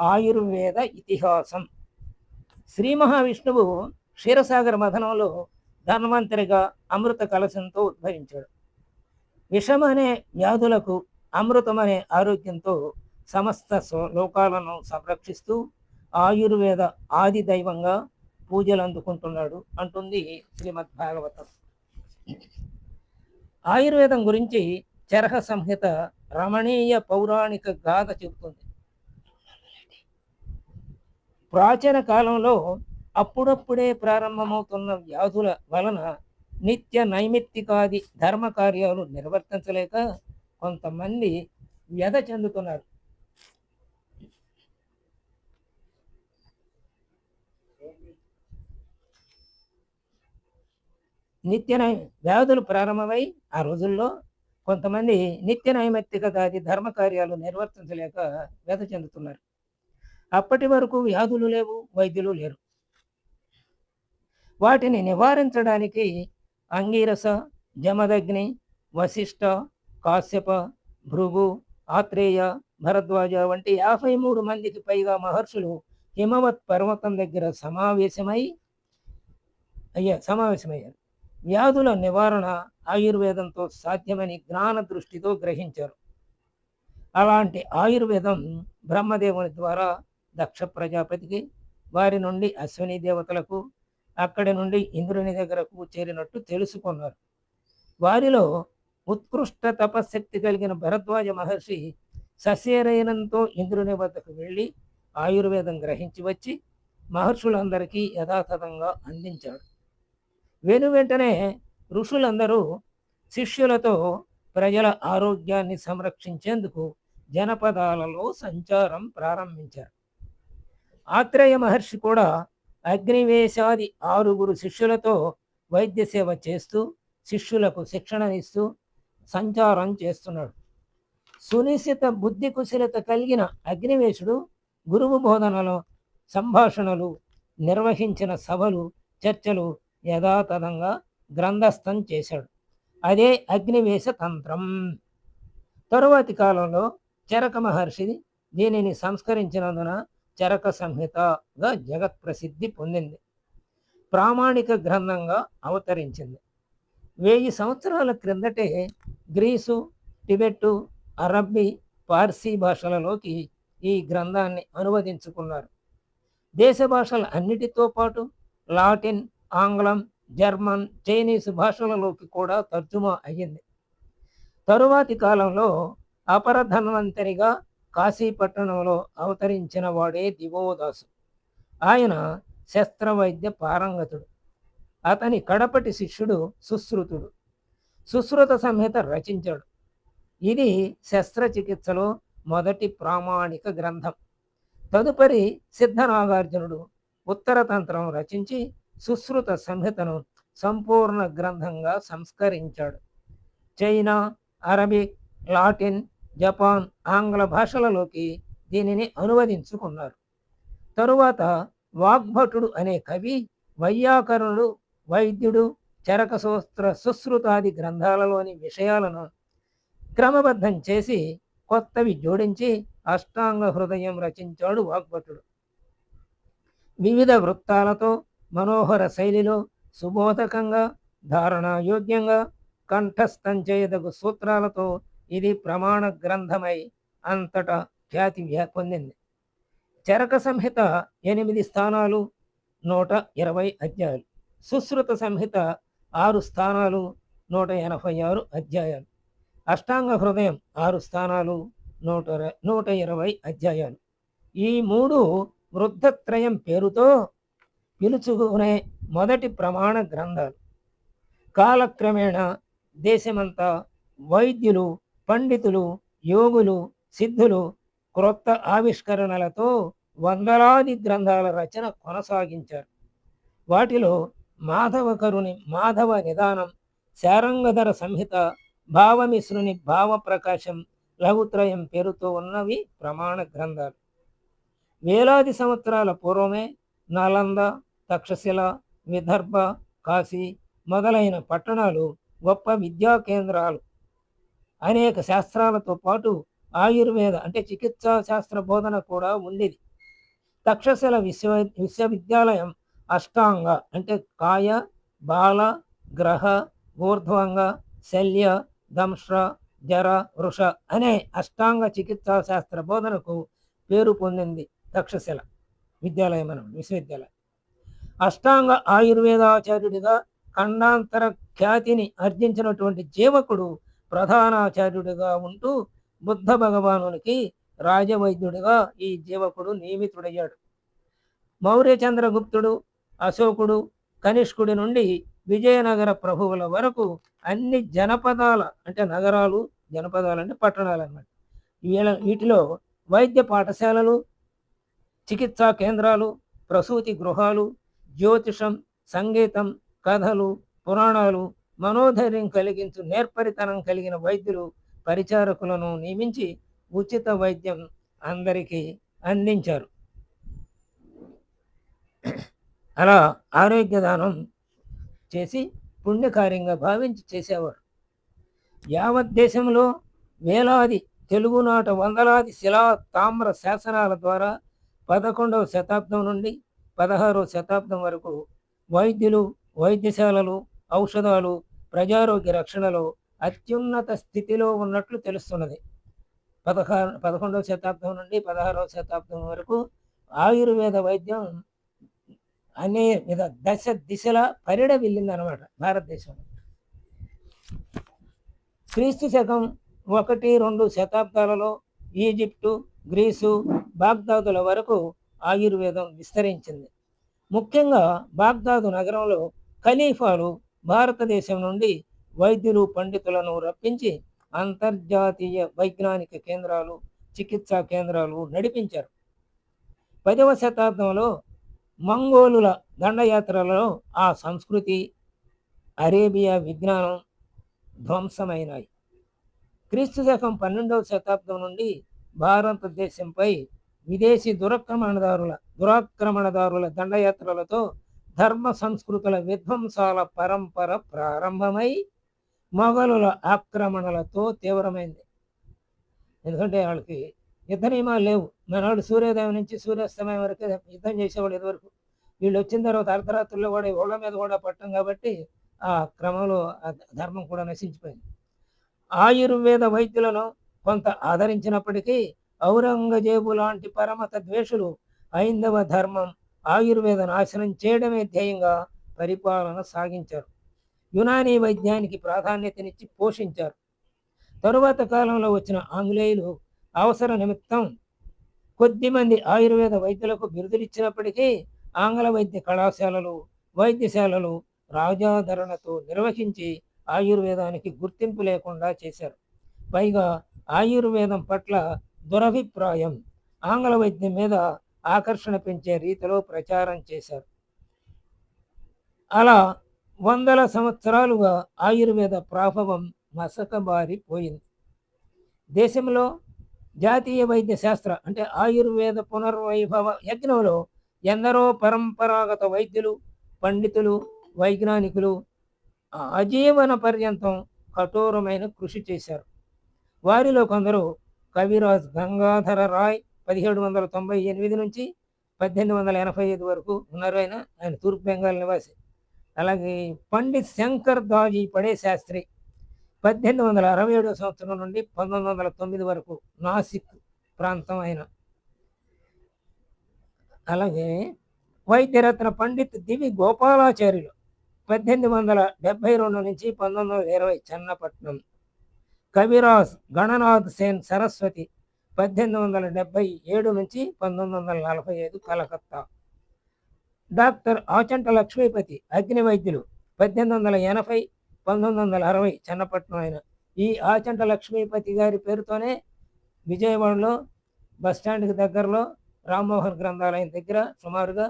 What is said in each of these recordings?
ఆయుర్వేద ఇతిహాసం. శ్రీ మహావిష్ణువు క్షీరసాగర మథనంలో ధన్వంతరిగా అమృత కలశంతో ఉద్భవించాడు. విషమనే వ్యాధులకు అమృతం అనే ఆరోగ్యంతో సమస్త లోకాలను సంరక్షిస్తూ ఆయుర్వేద ఆది దైవంగా పూజలు అందుకుంటున్నాడు అంటుంది శ్రీమద్ భాగవతం. ఆయుర్వేదం గురించి చరహ సంహిత రమణీయ పౌరాణిక గాథ చెబుతుంది. ప్రాచీన కాలంలో అప్పుడప్పుడే ప్రారంభమవుతున్న వ్యాధుల వలన నిత్య నైమిత్తికాది ధర్మ కార్యాలు నిర్వర్తించలేక కొంతమంది వ్యధ చెందుతున్నారు. నిత్య నై వ్యాధులు ప్రారంభమై ఆ రోజుల్లో కొంతమంది నిత్య నైమిత్తికదాది ధర్మ కార్యాలు నిర్వర్తించలేక వ్యధ చెందుతున్నారు. అప్పటి వరకు వ్యాధులు లేవు వైద్యులు లేరు. వాటిని నివారించడానికి అంగీరస జమదగ్ని వశిష్ఠ కాశ్యప భృగు ఆత్రేయ భరద్వాజ వంటి యాభై మూడు మందికి పైగా మహర్షులు హిమవత్ పర్వతం దగ్గర సమావేశమై అయ్యా సమావేశమయ్యారు. వ్యాధుల నివారణ ఆయుర్వేదంతో సాధ్యమని జ్ఞాన దృష్టితో గ్రహించారు. అలాంటి ఆయుర్వేదం బ్రహ్మదేవుని ద్వారా దక్ష ప్రజాపతికి వారి నుండి అశ్విని దేవతలకు అక్కడి నుండి ఇంద్రుని దగ్గరకు చేరినట్టు తెలుసుకున్నారు. వారిలో ఉత్కృష్ట తపశక్తి కలిగిన భరద్వాజ మహర్షి ససేరైనంతో ఇంద్రుని వద్దకు వెళ్ళి ఆయుర్వేదం గ్రహించి వచ్చి మహర్షులందరికీ యథాతథంగా అందించాడు. వెను వెంటనే ఋషులందరూ శిష్యులతో ప్రజల ఆరోగ్యాన్ని సంరక్షించేందుకు జనపదాలలో సంచారం ప్రారంభించారు. ఆత్రేయ మహర్షి కూడా అగ్నివేశాది ఆరుగురు శిష్యులతో వైద్య సేవ చేస్తూ శిష్యులకు శిక్షణ ఇస్తూ సంచారం చేస్తున్నాడు. సునిశ్చిత బుద్ధి కుశలత కలిగిన అగ్నివేశుడు గురువు బోధనలో సంభాషణలు నిర్వహించిన సభలు చర్చలు యథాతథంగా గ్రంథస్థం చేశాడు. అదే అగ్నివేశ తంత్రం. తరువాతి కాలంలో చరక మహర్షి దీనిని సంస్కరించినందున చరక సంహితగా జగత్ ప్రసిద్ధి పొందింది. ప్రామాణిక గ్రంథంగా అవతరించింది. వెయ్యి సంవత్సరాల క్రిందటే గ్రీసు టిబెట్టు అరబ్బీ పార్సీ భాషలలోకి ఈ గ్రంథాన్ని అనువదించుకున్నారు. దేశ భాషల అన్నిటితో పాటు లాటిన్ ఆంగ్లం జర్మన్ చైనీస్ భాషలలోకి కూడా తర్జుమా అయ్యింది. తరువాతి కాలంలో అపరధన్వంతరిగా కాశీపట్టణంలో అవతరించిన వాడే దివోదాసు. ఆయన శస్త్రవైద్య పారంగతుడు. అతని కడపటి శిష్యుడు సుశ్రుతుడు. సుశ్రుత సంహిత రచించాడు. ఇది శస్త్రచికిత్సలో మొదటి ప్రామాణిక గ్రంథం. తదుపరి సిద్ధనాగార్జునుడు ఉత్తరతంత్రం రచించి సుశ్రుత సంహితను సంపూర్ణ గ్రంథంగా సంస్కరించాడు. చైనా అరబిక్ లాటిన్ జపాన్ ఆంగ్ల భాషలలోకి దీనిని అనువదించుకున్నారు. తరువాత వాగ్భటుడు అనే కవి వైయాకరణుడు వైద్యుడు చరక సూత్ర సుశ్రుతాది గ్రంథాలలోని విషయాలను క్రమబద్ధం చేసి కొత్తవి జోడించి అష్టాంగ హృదయం రచించాడు వాగ్భటుడు. వివిధ వృత్తాలతో మనోహర శైలిలో సుబోధకంగా ధారణాయోగ్యంగా కంఠస్థం చేయదగు సూత్రాలతో ఇది ప్రమాణ గ్రంథమై అంతటా ఖ్యాతి వ్యా- పొందింది. చరక సంహిత ఎనిమిది స్థానాలు నూట ఇరవై అధ్యాయాలు. సుశ్రుత సంహిత ఆరు స్థానాలు నూట ఎనభై ఆరు అధ్యాయాలు. అష్టాంగ హృదయం ఆరు స్థానాలు నూట నూట ఇరవై అధ్యాయాలు. ఈ మూడు వృద్ధత్రయం పేరుతో పిలుచుకునే మొదటి ప్రమాణ గ్రంథాలు. కాలక్రమేణా దేశమంతా వైద్యులు పండితులు యోగులు సిద్ధులు క్రొత్త ఆవిష్కరణలతో వందలాది గ్రంథాల రచన కొనసాగించారు. వాటిలో మాధవకరుని మాధవ నిదానం శారంగధర సంహిత భావమిశ్రుని భావప్రకాశం లఘుత్రయం పేరుతో ఉన్నవి ప్రమాణ గ్రంథాలు. వేలాది సంవత్సరాల పూర్వమే నలంద తక్షశిల విదర్భ కాశీ మొదలైన పట్టణాలు గొప్ప విద్యా కేంద్రాలు. అనేక శాస్త్రాలతో పాటు ఆయుర్వేద అంటే చికిత్సా శాస్త్ర బోధన కూడా ఉండేది తక్షశిల విశ్వ విశ్వవిద్యాలయం అష్టాంగ అంటే కాయ బాల గ్రహ ఊర్ధ్వంగ శల్య దంశ్ర జర వృష అనే అష్టాంగ చికిత్సా శాస్త్ర బోధనకు పేరు పొందింది తక్షశిల విద్యాలయం మనం విశ్వవిద్యాలయం. అష్టాంగ ఆయుర్వేదాచార్యుడిగా ఖండాంతర ఖ్యాతిని ఆర్జించినటువంటి జీవకుడు ప్రధానాచార్యుడిగా ఉంటూ బుద్ధ భగవానునికి రాజవైద్యుడిగా ఈ జీవకుడు నియమితుడయ్యాడు. మౌర్య చంద్రగుప్తుడు అశోకుడు కనిష్కుడి నుండి విజయనగర ప్రభువుల వరకు అన్ని జనపదాల అంటే నగరాలు జనపదాలు అంటే పట్టణాలు అన్నమాట వీళ్ళ వీటిలో వైద్య పాఠశాలలు చికిత్సా కేంద్రాలు ప్రసూతి గృహాలు జ్యోతిషం సంగీతం కథలు పురాణాలు మనోధైర్యం కలిగించు నేర్పరితనం కలిగిన వైద్యులు పరిచారకులను నియమించి ఉచిత వైద్యం అందరికీ అందించారు. అలా ఆరోగ్యదానం చేసి పుణ్యకార్యంగా భావించి చేసేవారు. యావత్ దేశంలో వేలాది తెలుగునాట వందలాది శిలా తామ్ర శాసనాల ద్వారా పదకొండవ శతాబ్దం నుండి పదహారవ శతాబ్దం వరకు వైద్యులు వైద్యశాలలు ఔషధాలు ప్రజారోగ్య రక్షణలో అత్యున్నత స్థితిలో ఉన్నట్లు తెలుస్తున్నది. పదహారు పదకొండవ శతాబ్దం నుండి పదహారవ శతాబ్దం వరకు ఆయుర్వేద వైద్యం అనే విధ దశ దిశల పరిడ వెళ్ళిందనమాట భారతదేశంలో. క్రీస్తు శకం ఒకటి రెండు శతాబ్దాలలో ఈజిప్టు గ్రీసు బాగ్దాదుల వరకు ఆయుర్వేదం విస్తరించింది. ముఖ్యంగా బాగ్దాదు నగరంలో ఖలీఫాలు భారతదేశం నుండి వైద్యులు పండితులను రప్పించి అంతర్జాతీయ వైజ్ఞానిక కేంద్రాలు చికిత్సా కేంద్రాలు నడిపించారు. పదవ శతాబ్దంలో మంగోలుల దండయాత్రలలో ఆ సంస్కృతి అరేబియా విజ్ఞానం ధ్వంసమైనాయి. క్రీస్తు శకం పన్నెండవ శతాబ్దం నుండి భారతదేశంపై విదేశీ దురాక్రమణదారుల దురాక్రమణదారుల దండయాత్రలతో ధర్మ సంస్కృతుల విధ్వంసాల పరంపర ప్రారంభమై మొఘలుల ఆక్రమణలతో తీవ్రమైంది. ఎందుకంటే వాళ్ళకి యుద్ధ నియమాలు లేవు. మనవాడు సూర్యోదయం నుంచి సూర్యాస్తమయం వరకు యుద్ధం చేసేవాళ్ళు ఇదివరకు వీళ్ళు వచ్చిన తర్వాత అర్ధరాత్రుల్లో కూడా ఓళ్ళ మీద కూడా పట్టం కాబట్టి ఆ క్రమంలో ఆ ధర్మం కూడా నశించిపోయింది. ఆయుర్వేద వైద్యులను కొంత ఆదరించినప్పటికీ ఔరంగజేబు లాంటి పరమత ద్వేషులు హైందవ ధర్మం ఆయుర్వేద నాశనం చేయడమే ధ్యేయంగా పరిపాలన సాగించారు. యునానీ వైద్యానికి ప్రాధాన్యతనిచ్చి పోషించారు. తరువాత కాలంలో వచ్చిన ఆంగ్లేయులు అవసర నిమిత్తం కొద్దిమంది ఆయుర్వేద వైద్యులకు బిరుదులిచ్చినప్పటికీ ఆంగ్ల వైద్య కళాశాలలు వైద్యశాలలు రాజాదరణతో నిర్వహించి ఆయుర్వేదానికి గుర్తింపు లేకుండా చేశారు. పైగా ఆయుర్వేదం పట్ల దురభిప్రాయం ఆంగ్ల వైద్యం మీద ఆకర్షణ పెంచే రీతిలో ప్రచారం చేశారు. అలా వందల సంవత్సరాలుగా ఆయుర్వేద ప్రాభవం మసకబారిపోయింది. దేశంలో జాతీయ వైద్య శాస్త్ర అంటే ఆయుర్వేద పునర్వైభవ యజ్ఞంలో ఎందరో పరంపరాగత వైద్యులు పండితులు వైజ్ఞానికులు ఆజీవన పర్యంతం కఠోరమైన కృషి చేశారు. వారిలో కొందరు కవిరాజ్ గంగాధర రాయ్ పదిహేడు వందల తొంభై ఎనిమిది నుంచి పద్దెనిమిది వందల ఎనభై ఐదు వరకు ఉన్నారు ఆయన. ఆయన తూర్పు బెంగాల్ నివాసి. అలాగే పండిత్ శంకర్ దాజీ పడే శాస్త్రి పద్దెనిమిది వందల అరవై ఏడవ సంవత్సరం నుండి పంతొమ్మిది వందల తొమ్మిది వరకు నాసిక్ ప్రాంతం ఆయన. అలాగే వైద్యరత్న పండిత్ దివి గోపాలాచార్యులు పద్దెనిమిది వందల డెబ్బై రెండు నుంచి పంతొమ్మిది వందల ఇరవై చన్నపట్నం. కవిరాజ్ గణనాథ్ సేన్ సరస్వతి పద్దెనిమిది వందల డెబ్బై ఏడు నుంచి పంతొమ్మిది వందల నలభై ఐదు కలకత్తా. డాక్టర్ ఆచంట లక్ష్మీపతి అగ్ని వైద్యులు పద్దెనిమిది వందల ఎనభై పంతొమ్మిది వందల అరవై చన్నపట్నం ఆయన. ఈ ఆచంట లక్ష్మీపతి గారి పేరుతోనే విజయవాడలో బస్టాండ్కి దగ్గరలో రామ్మోహన్ గ్రంథాలయం దగ్గర సుమారుగా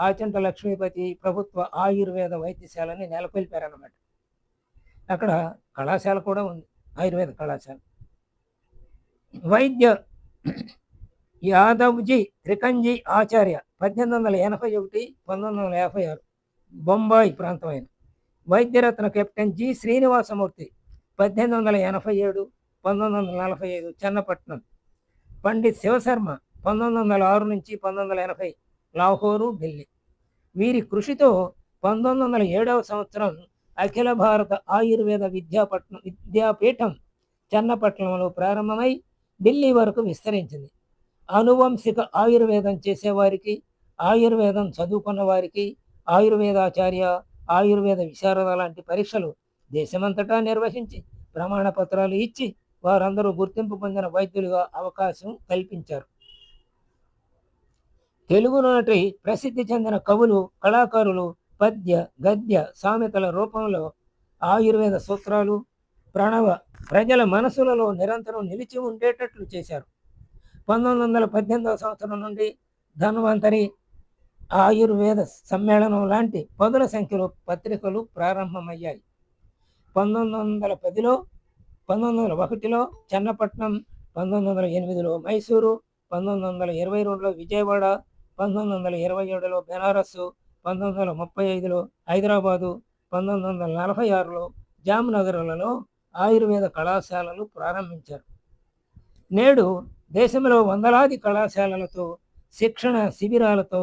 ఆచంట లక్ష్మీపతి ప్రభుత్వ ఆయుర్వేద వైద్యశాలని నెలకొల్పారన్నమాట. అక్కడ కళాశాల కూడా ఉంది ఆయుర్వేద కళాశాల. వైద్య యాదవ్జీ త్రికంజీ ఆచార్య పద్దెనిమిది వందల ఎనభై ఒకటి పంతొమ్మిది వందల యాభై ఆరు. బొంబాయి ప్రాంతమైన వైద్యరత్న కెప్టెన్ జి శ్రీనివాసమూర్తి పద్దెనిమిది వందల ఎనభై ఏడు పంతొమ్మిది వందల నలభై ఐదు చెన్నపట్నం. పండిత్ శివశర్మ పంతొమ్మిది వందల ఆరు నుంచి పంతొమ్మిది వందల ఎనభై లాహోరు ఢిల్లీ. వీరి కృషితో పంతొమ్మిది వందల ఏడవ సంవత్సరం అఖిల భారత ఆయుర్వేద విద్యాపట్నం విద్యాపీఠం చెన్నపట్నంలో ప్రారంభమై ఢిల్లీ వరకు విస్తరించింది. అనువంశిక ఆయుర్వేదం చేసేవారికి ఆయుర్వేదం చదువుకున్న వారికి ఆయుర్వేదాచార్య ఆయుర్వేద విశారద లాంటి పరీక్షలు దేశమంతటా నిర్వహించి ప్రమాణ పత్రాలు ఇచ్చి వారందరూ గుర్తింపు పొందిన వైద్యులుగా అవకాశం కల్పించారు. తెలుగు నాటి ప్రసిద్ధి చెందిన కవులు కళాకారులు పద్య గద్య సామెతల రూపంలో ఆయుర్వేద సూత్రాలు ప్రణవ ప్రజల మనసులలో నిరంతరం నిలిచి ఉండేటట్లు చేశారు. పంతొమ్మిది వందల పద్దెనిమిదవ సంవత్సరం నుండి ధన్వంతరి ఆయుర్వేద సమ్మేళనం లాంటి పదుల సంఖ్యలో పత్రికలు ప్రారంభమయ్యాయి. పంతొమ్మిది వందల పదిలో పంతొమ్మిది వందల ఒకటిలో చెన్నపట్నం పంతొమ్మిది వందల ఎనిమిదిలో మైసూరు పంతొమ్మిది వందల ఇరవై రెండులో విజయవాడ పంతొమ్మిది వందల ఇరవై ఏడులో బెనారస్సు పంతొమ్మిది వందల ముప్పై ఐదులో హైదరాబాదు పంతొమ్మిది వందల నలభై ఆరులో జామ్నగర్లలో ఆయుర్వేద కళాశాలలు ప్రారంభించారు. నేడు దేశంలో వందలాది కళాశాలలతో శిక్షణ శిబిరాలతో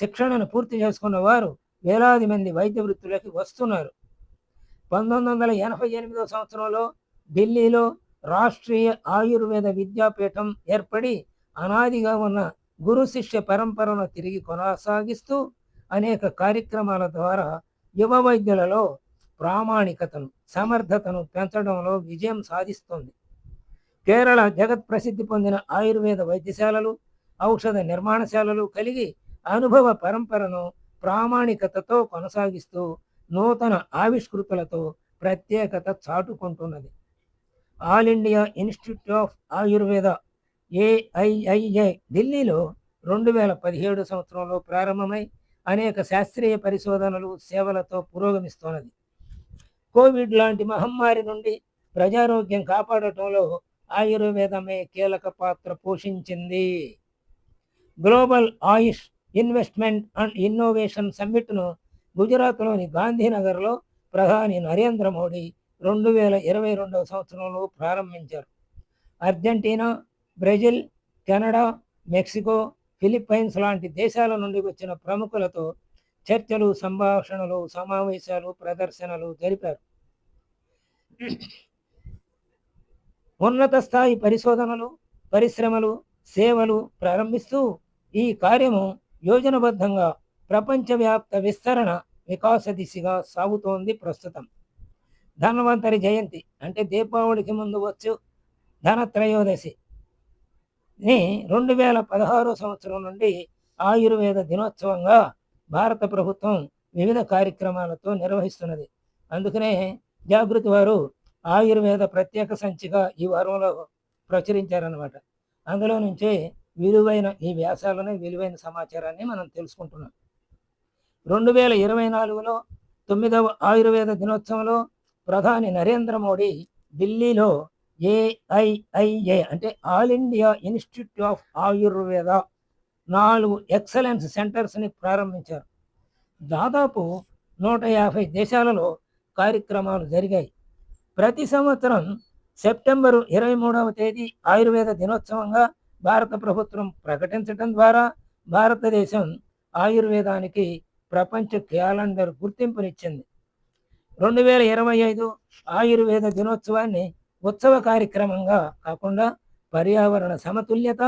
శిక్షణను పూర్తి చేసుకున్న వారు వేలాది మంది వైద్య వృత్తులకి వస్తున్నారు. పంతొమ్మిది వందల ఎనభై ఎనిమిదో సంవత్సరంలో ఢిల్లీలో రాష్ట్రీయ ఆయుర్వేద విద్యాపీఠం ఏర్పడి అనాదిగా ఉన్న గురు శిష్య పరంపరను తిరిగి కొనసాగిస్తూ అనేక కార్యక్రమాల ద్వారా యువ వైద్యులలో ప్రామాణికతను సమర్థతను పెంచడంలో విజయం సాధిస్తోంది. కేరళ జగత్ ప్రసిద్ధి పొందిన ఆయుర్వేద వైద్యశాలలు ఔషధ నిర్మాణశాలలు కలిగి అనుభవ పరంపరను ప్రామాణికతతో కొనసాగిస్తూ నూతన ఆవిష్కృతులతో ప్రత్యేకత చాటుకుంటున్నది. All India institute of Ayurveda AIIA ఢిల్లీలో రెండు వేల పదిహేడు సంవత్సరంలో ప్రారంభమై అనేక శాస్త్రీయ పరిశోధనలు సేవలతో పురోగమిస్తున్నది కోవిడ్ లాంటి మహమ్మారి నుండి ప్రజారోగ్యం కాపాడటంలో ఆయుర్వేదమే కీలక పాత్ర పోషించింది. Global AYUSH investment and innovation సమ్మిట్ను గుజరాత్లోని గాంధీనగర్లో ప్రధాని నరేంద్ర మోడీ రెండు వేల ఇరవై రెండవ సంవత్సరంలో ప్రారంభించారు. Argentina Brazil Canada Mexico Philippines లాంటి దేశాల నుండి వచ్చిన ప్రముఖులతో చర్చలు సంభాషణలు సమావేశాలు ప్రదర్శనలు జరిపారు. ఉన్నత స్థాయి పరిశోధనలు పరిశ్రమలు సేవలు ప్రారంభిస్తూ ఈ కార్యము యోజనబద్ధంగా ప్రపంచవ్యాప్త విస్తరణ వికాస దిశగా సాగుతోంది ప్రస్తుతం. ధన్వంతరి జయంతి అంటే దీపావళికి ముందు వచ్చు ధనత్రయోదశి. ని రెండు వేల పదహారో సంవత్సరం నుండి ఆయుర్వేద దినోత్సవంగా భారత ప్రభుత్వం వివిధ కార్యక్రమాలతో నిర్వహిస్తున్నది. అందుకనే జాగృతి వారు ఆయుర్వేద ప్రత్యేక సంచిగా ఈ వారంలో ప్రచురించారనమాట అందులో నుంచి విలువైన ఈ వ్యాసాలనే విలువైన సమాచారాన్ని మనం తెలుసుకుంటున్నాం. రెండు వేల ఇరవై నాలుగులో తొమ్మిదవ ఆయుర్వేద దినోత్సవంలో ప్రధాని నరేంద్ర మోడీ ఢిల్లీలో ఏఐఐఏ అంటే all India institute of Ayurveda నాలుగు ఎక్సలెన్స్ సెంటర్స్ని ప్రారంభించారు. దాదాపు నూట యాభై దేశాలలో కార్యక్రమాలు జరిగాయి. ప్రతి సంవత్సరం సెప్టెంబరు ఇరవై మూడవ తేదీ ఆయుర్వేద దినోత్సవంగా భారత ప్రభుత్వం ప్రకటించడం ద్వారా భారతదేశం ఆయుర్వేదానికి ప్రపంచ క్యాలెండర్ గుర్తింపునిచ్చింది. రెండు వేల ఇరవై ఐదు ఆయుర్వేద దినోత్సవాన్ని ఉత్సవ కార్యక్రమంగా కాకుండా పర్యావరణ సమతుల్యత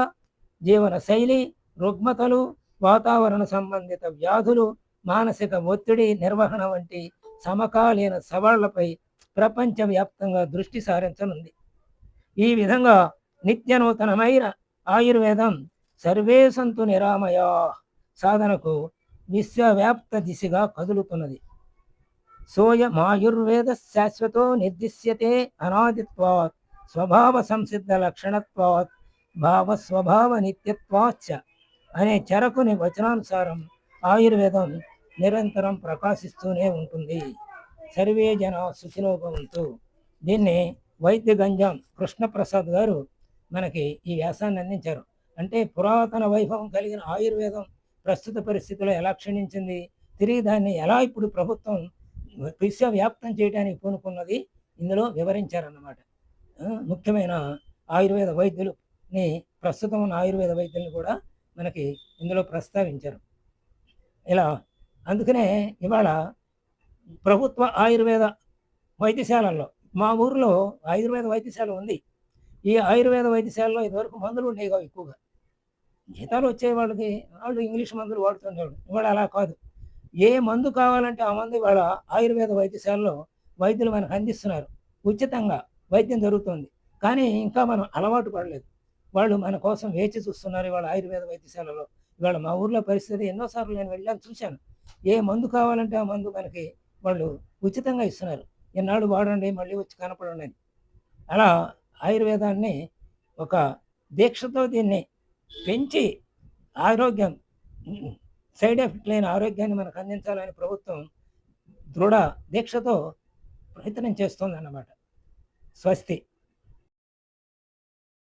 జీవన శైలి రుగ్మతలు వాతావరణ సంబంధిత వ్యాధులు మానసిక ఒత్తిడి నిర్వహణ వంటి సమకాలీన సవాళ్ళపై ప్రపంచవ్యాప్తంగా దృష్టి సారించనుంది. ఈ విధంగా నిత్య నూతనమైన ఆయుర్వేదం సర్వే సంతు నిరామయ సాధనకు విశ్వవ్యాప్త దిశగా కదులుతున్నది. సోయమాయుర్వేద శాశ్వతో నిర్దిశ్యతే అనాదిత్వాత్ స్వభావ సంసిద్ధ లక్షణత్వాత్ భావ స్వభావ నిత్యత్వాచ్చ అనే చెరకుని వచనానుసారం ఆయుర్వేదం నిరంతరం ప్రకాశిస్తూనే ఉంటుంది. సర్వే జన సుఖినోభవంతు. దీన్ని వైద్య గంజాం కృష్ణప్రసాద్ గారు మనకి ఈ వ్యాసాన్ని అందించారు. అంటే పురాతన వైభవం కలిగిన ఆయుర్వేదం ప్రస్తుత పరిస్థితుల్లో ఎలా క్షీణించింది తిరిగి దాన్ని ఎలా ఇప్పుడు ప్రభుత్వం విశ్వవ్యాప్తం చేయడానికి పూనుకున్నది ఇందులో వివరించారన్నమాట. ముఖ్యమైన ఆయుర్వేద వైద్యులని ప్రస్తుతం ఉన్న ఆయుర్వేద వైద్యుల్ని కూడా మనకి ఇందులో ప్రస్తావించారు. ఇలా అందుకనే ఇవాళ ప్రభుత్వ ఆయుర్వేద వైద్యశాలల్లో మా ఊర్లో ఆయుర్వేద వైద్యశాల ఉంది. ఈ ఆయుర్వేద వైద్యశాలలో ఇదివరకు మందులు ఉండేవి కావు ఎక్కువగా. జీతాలు వచ్చే వాళ్ళకి వాళ్ళు ఇంగ్లీష్ మందులు వాడుతుండేవాళ్ళు ఇవాళ అలా కాదు. ఏ మందు కావాలంటే ఆ మందు ఇవాళ ఆయుర్వేద వైద్యశాలలో వైద్యులు మనకు అందిస్తున్నారు. ఉచితంగా వైద్యం జరుగుతుంది. కానీ ఇంకా మనం అలవాటు పడలేదు. వాళ్ళు మన కోసం వేచి చూస్తున్నారు ఇవాళ ఆయుర్వేద వైద్యశాలలో. ఇవాళ మా ఊర్లో పరిస్థితి ఎన్నోసార్లు నేను వెళ్ళాను చూశాను. ఏ మందు కావాలంటే ఆ మందు మనకి వాళ్ళు ఉచితంగా ఇస్తున్నారు. ఎన్నాళ్ళు వాడండి మళ్ళీ వచ్చి కనపడండి అని. అలా ఆయుర్వేదాన్ని ఒక దీక్షతో దీన్ని పెంచి ఆరోగ్యం సైడ్ ఎఫెక్ట్ లేని ఆరోగ్యాన్ని మనకు అందించాలని ప్రభుత్వం దృఢ దీక్షతో ప్రయత్నం చేస్తుంది అన్నమాట స్వస్తి.